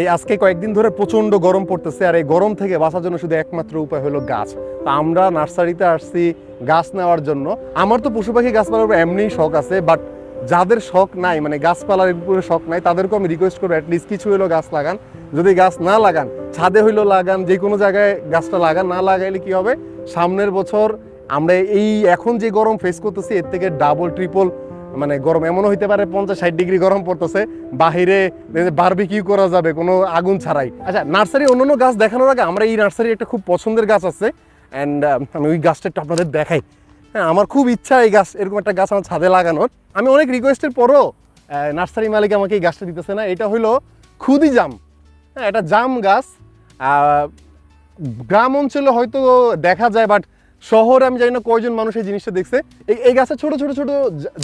এই আজকে কয়েকদিন ধরে প্রচণ্ড গরম পড়তেছে আর এই গরম থেকে বাঁচার জন্য শুধু একমাত্র উপায় হলো গাছ। তা আমরা নার্সারিতে আসছি গাছ নেওয়ার জন্য। আমার তো পশু পাখি গাছপালার উপর এমনিই শখ আছে বাট যাদের শখ নাই মানে গাছপালার উপরে শখ নাই, তাদেরকেও আমি রিকোয়েস্ট করব অ্যাটলিস্ট কিছু হলো গাছ লাগান। যদি গাছ না লাগান, ছাদে হইল লাগান, যে কোনো জায়গায় গাছটা লাগান, না লাগাইলে কি হবে? সামনের বছর আমরা এই এখন যে গরম ফেস করতেছি, এর থেকে ডাবল ট্রিপল মানে গরম এমনও হইতে পারে পঞ্চাশ ষাট ডিগ্রি গরম পড়তেছে, বাহিরে বারবিকিউ করা যাবে, কোনো আগুন ছাড়াই। আচ্ছা নার্সারি অন্যান্য গাছ দেখানোর আগে আমরা এই নার্সারি একটা খুব পছন্দের গাছ আছে অ্যান্ড আমি ওই গাছটা একটু আপনাদের দেখাই। হ্যাঁ আমার খুব ইচ্ছা এই গাছ, এরকম একটা গাছ আমার ছাদে লাগানোর। আমি অনেক রিকোয়েস্টের পরও নার্সারি মালিক আমাকে এই গাছটা দিতেছে না। এটা হলো খুদি জাম। হ্যাঁ এটা জাম গাছ। গ্রাম অঞ্চলে হয়তো দেখা যায় বাট শহরে আমি জানি না কয়জন মানুষ এই জিনিসটা দেখছে। এই এই গাছে ছোট ছোট ছোট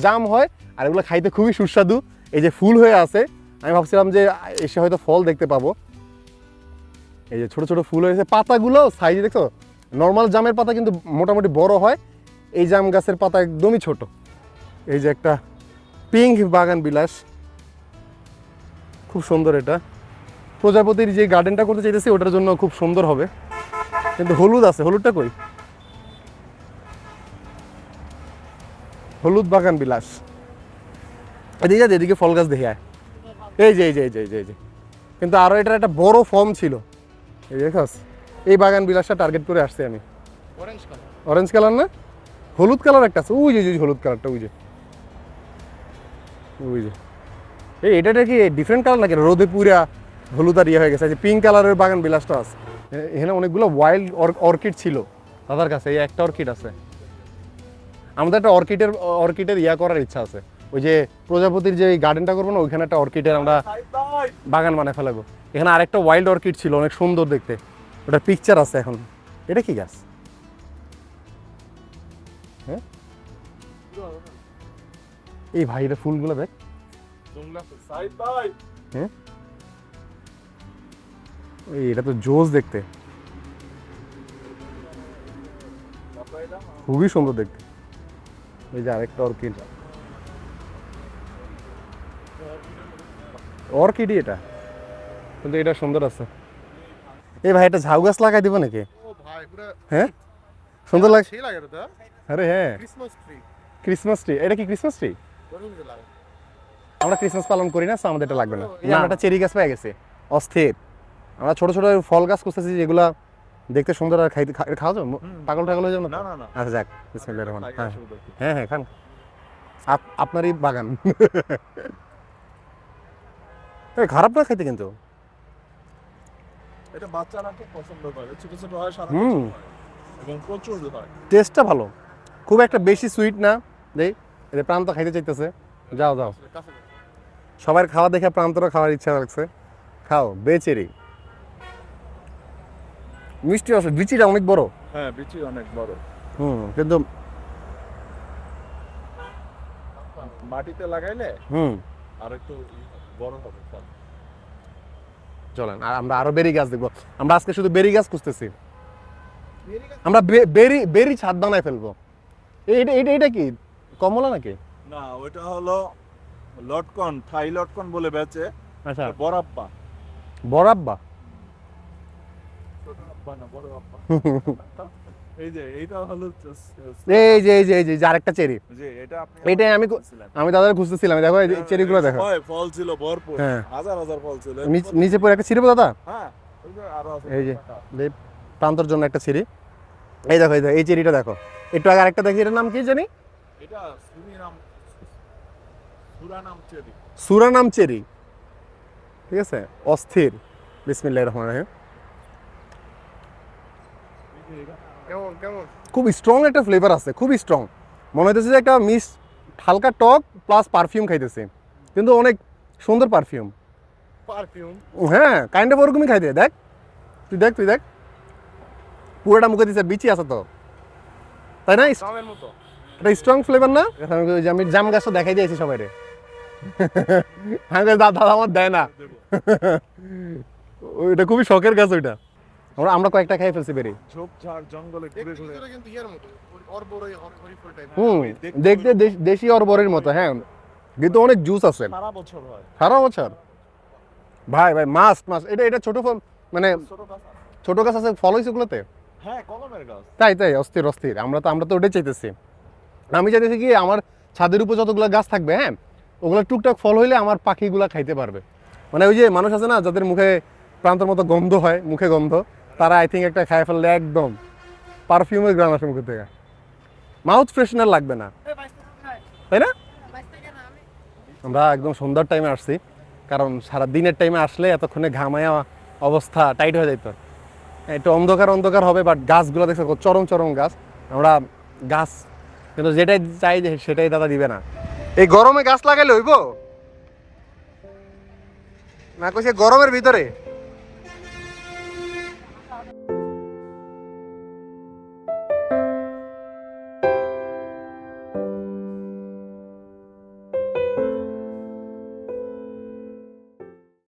জাম হয়, আর এগুলো খাইতে খুবই সুস্বাদু। এই যে ফুল হয়ে আছে, আমি ভাবছিলাম যে এসে হয়তো ফল দেখতে পাবো। এই যে ছোট ছোট ফুল হয়েছে পাতাগুলো সাইজে দেখছ? নর্মাল জামের পাতা কিন্তু মোটামুটি বড় হয়। এই জাম গাছের পাতা একদমই ছোট। এই যে একটা পিঙ্ক বাগান বিলাস। খুব সুন্দর এটা। প্রজাপতির যে গার্ডেনটা করতে চাইতেছি, ওটার জন্য খুব সুন্দর হবে। কিন্তু হলুদ আছে। হলুদটা কই? হলুদ বাগান বিলাস। এদিকে যা, এদিকে ফল গাছ দেখে আয়। এই যে এই যে এই যে এই যে কিন্তু আরও এটার একটা বড় ফর্ম ছিল। এই দেখাস এই বাগান বিলাসটা টার্গেট করে আসছি আমি। অরেঞ্জ কালার না? হলুদ কালার একটা আছে। ওই যে ওই যে হলুদ কালারটা ওই যে। ওই যে। এই এটাটা কি ডিফারেন্ট কালার নাকি? রোদে পুরা হলুদ আর ইয়ে হয়ে গেছে। যে পিঙ্ক কালারের বাগান বিলাসটা আছে। এখানে অনেকগুলো ওয়াইল্ড অর্কিড ছিল। দাদার কাছে এই একটা অর্কিড আছে। আমাদের একটা অর্কিডের অর্কিডের ইয়া করার ইচ্ছা আছে। ওই যে প্রজাপতির যে গার্ডেনটা করব না, ওইখানে একটা অর্কিডের আমরা বাগান বানায় ফেলাবো। এখানে আরেকটা ওয়াইল্ড অর্কিড ছিল, অনেক সুন্দর দেখতে। ওটা পিকচার আছে এখন। এটা কি গাছ? হ্যাঁ? এই ভাই, এটা ফুলগুলো দেখ। হ্যাঁ? এটা তো জোস দেখতে। খুবই সুন্দর দেখতে। এই যে আরেকটা অর্কিড। অর্কিডই এটা। কিন্তু এটা সুন্দর আছে। এই ভাই এটা ঝাউ গাছ লাগাই দিব নাকি? ও ভাই পুরো হ্যাঁ? সুন্দর লাগে সেই লাগে তো। আরে হ্যাঁ। ক্রিসমাস ট্রি এটা কি ক্রিসমাস ট্রি গরম যে লাগে। আমরা ক্রিসমাস পালন করি না আমাদের এটা লাগবে না। আমরা একটা চেরি গাছ পেয়ে গেছে। অস্থির। আমরা ছোট ছোট ফল গাছ করতেছি যেগুলা দেখতে সুন্দর আর খাইতে খাওয়া যাবে? পাগল টাগল হয়ে যাবে না না না না। আচ্ছা যাক বিসমিল্লাহির রহমানির খাই রহিম। আসুক দেখি। হ্যাঁ হ্যাঁ খান। আপ- আপনারই বাগান। এই খারাপ না খাইতে কিন্তু? এটা বাচ্চারা খুব পছন্দ করে। ছোট ছোট হয় সারা হুম। এবং প্রচুর হয়। টেস্টটা ভালো। খুব একটা বেশি সুইট না। দেই এটা প্রান্ত খাইতে চাইতেছে। যাও যাও। সবার খাওয়া দেখে প্রান্তরও খাওয়ার ইচ্ছা লাগছে। খাও বেচেরি মিষ্টি আছে বিচিটা অনেক বড়। হ্যাঁ বিচি অনেক বড়। হুম কিন্তু মাটিতে লাগাইলে হুম। আর একটু বড় হবে। চলেন আর আমরা আরও বেরি গাছ দেখব। আমরা আজকে শুধু বেরি গাছ খুঁজতেছি। আমরা বেরি বেরি ছাদ বানায় ফেলব। এটা এটা এটা কি? কমলা নাকি? না ওইটা হলো লটকন থাই লটকন বলে বেচে। আচ্ছা। বরাব্বা। বরাব্বা ছোট আব্বা না বড় আব্বা এই যে এইটা হলো এই যে এই যে এই যে আরেকটা চেরি। এটা আমি খুঁজতেছিলাম দেখো এই চেরি গুলো দেখো। ফল ছিল ভরপুর। হাজার হাজার ফল ছিল। নিচে একটা ছিড়বো দাদা? হ্যাঁ এই যে প্রান্তর জন্য একটা ছিরি এই দেখো এই দেখো এই চেরিটা দেখো। একটু আগে আরেকটা দেখি এটার নাম কি জানি? এটা Surinam Surinam cherry. Surinam cherry. ঠিক আছে? অস্থির। বিসমিল্লাহির রহমানির রহিম। কেমন কেমন? খুব স্ট্রং একটা ফ্লেভার আছে খুব স্ট্রং মনে হইতেছে যে একটা মিস হালকা টক প্লাস পারফিউম খাইতেছে। কিন্তু অনেক সুন্দর পারফিউম পারফিউম হ্যাঁ কাইন্ড অফ ওরকমই খাইতে। দেখ তুই দেখ তুই দেখ। পুরোটা মুখে দিছে বিচি আছে তো। তাই না? এটা স্ট্রং ফ্লেভার না? আমি জাম গাছটা দেখাই দিয়েছি সবাই রে দাদা আমার দেয় না। ওইটা খুবই শখের গাছ ওইটা। আমরা আমরা কয়েকটা খাই ফেলছি বেরি। ঝোপঝাড় জঙ্গলে ঘুরে দেখতে ঘুরে। কিন্তু ইয়ার মতো। ওর বড় টাইপ হুম দেখতে দেখতে দেশি অরবরের মতো হ্যাঁ। কিন্তু অনেক জুস আছে। সারা বছর হয়। সারা বছর? ভাই ভাই মাস্ট মাস্ট এটা এটা ছোট ফল মানে ছোট গাছ আছে। ছোট গাছ আছে ফল হয়েছে ওগুলোতে? হ্যাঁ কলমের গাছ। তাই তাই অস্থির অস্থির। আমরা তো আমরা তো ওটাই চাইতেছি। আমি চাইতেছি কি আমার ছাদের উপর যতগুলো গাছ থাকবে হ্যাঁ ওগুলো টুকটাক ফল হইলে আমার পাখিগুলো খাইতে পারবে। মানে ওই যে মানুষ আছে না যাদের মুখে প্রান্তর মতো গন্ধ হয় মুখে গন্ধ। তারা আই থিঙ্ক একটা খাই ফেললে একদম পারফিউমের গ্রাম আসে মুখে থেকে। মাউথ ফ্রেশনার লাগবে না। তাই না? আমরা একদম সন্ধ্যার টাইমে আসছি কারণ সারা দিনের টাইমে আসলে এতক্ষণে ঘামায়া অবস্থা টাইট হয়ে যেত একটু অন্ধকার অন্ধকার হবে বাট গাছগুলো দেখছে চরম চরম গাছ। আমরা গাছ কিন্তু যেটাই চাই যে সেটাই দাদা দিবে না। এই গরমে গাছ লাগাইলে হইব? না কইছে গরমের ভিতরে?